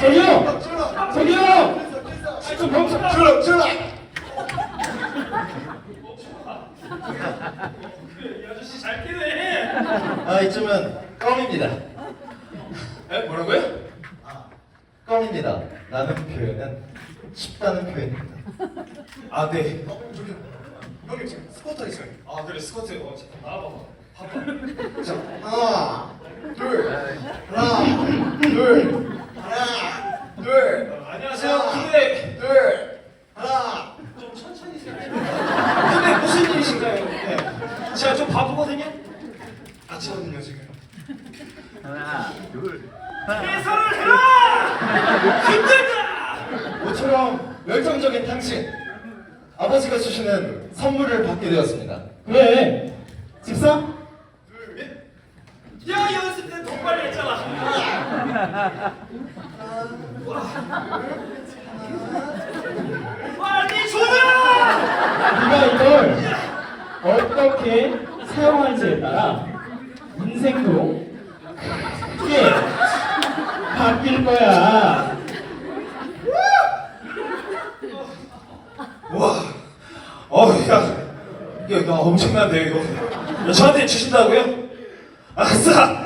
저기요! 저기요! 지금 병사 줄어 줄어! 이 아저씨 잘 뛰네. 아 이쯤은 껌입니다. 에 뭐라고요? 아, 껌입니다. 라는 표현은 쉽다는 표현입니다. 아 네. 어, 저기 형님 지금 스쿼터 있어요. 아 그래 스쿼트. 어 잠깐 나와봐. 바빠. 자 하나 둘 하나 둘. 둘, 어, 안녕하세요. 근데 둘, 하나. 좀 천천히 세요. 근데 무슨 일이신가요? 네. 제가 좀 바쁘거든요. 아치거든요 지금. 하나, 둘. 해설을 해라! 힘들다! 모처럼 열정적인 당신. 아버지가 주시는 선물을 받게 되었습니다. 왜? 집사? 둘, 넷. 야 연습 때더 빨리 했잖아. 빨리 줘라! 네가 이걸 어떻게 사용할지에 따라 인생도 크게 바뀔 거야. 와, 어, 야, 이거, 이거 엄청난데 이거. 야, 저한테 주신다고요? 아싸!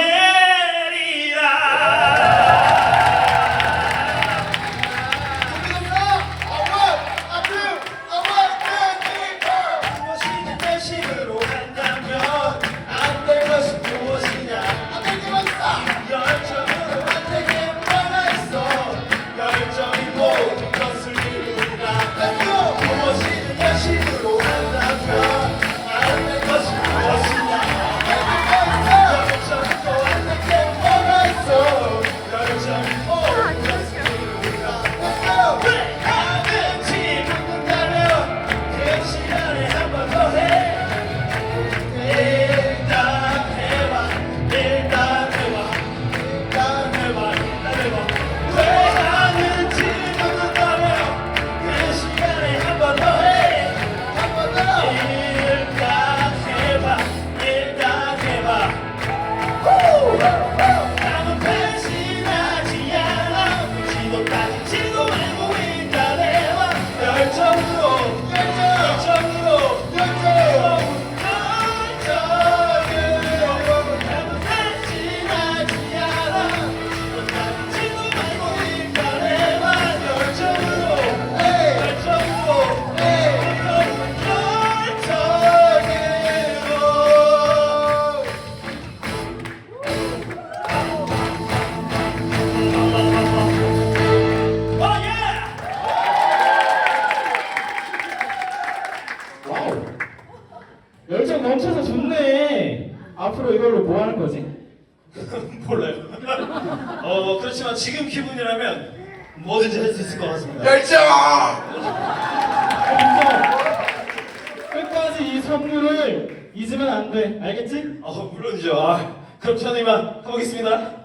앞으로 이걸로 뭐 하는 거지? 몰라요. 어 그렇지만 지금 기분이라면 뭐든지 할 수 있을 것 같습니다. 열정. 그래서 끝까지 이 선물을 잊으면 안 돼. 알겠지? 어 물론이죠. 아, 그럼 저는 이만 가보겠습니다.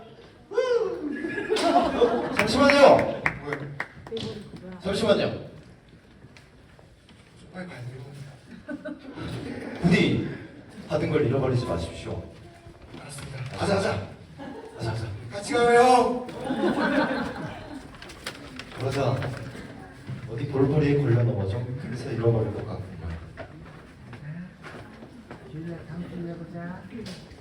잠시만요. 잠시만요. 빨리 가야 돼요. 부디 받은 걸 잃어버리지 마십시오. 알았습니다. 가자 가자. 가자 가자. 같이 가요. 그러자 어디 볼거리에 걸려 넘어져 그래서 잃어버릴 것 같군요.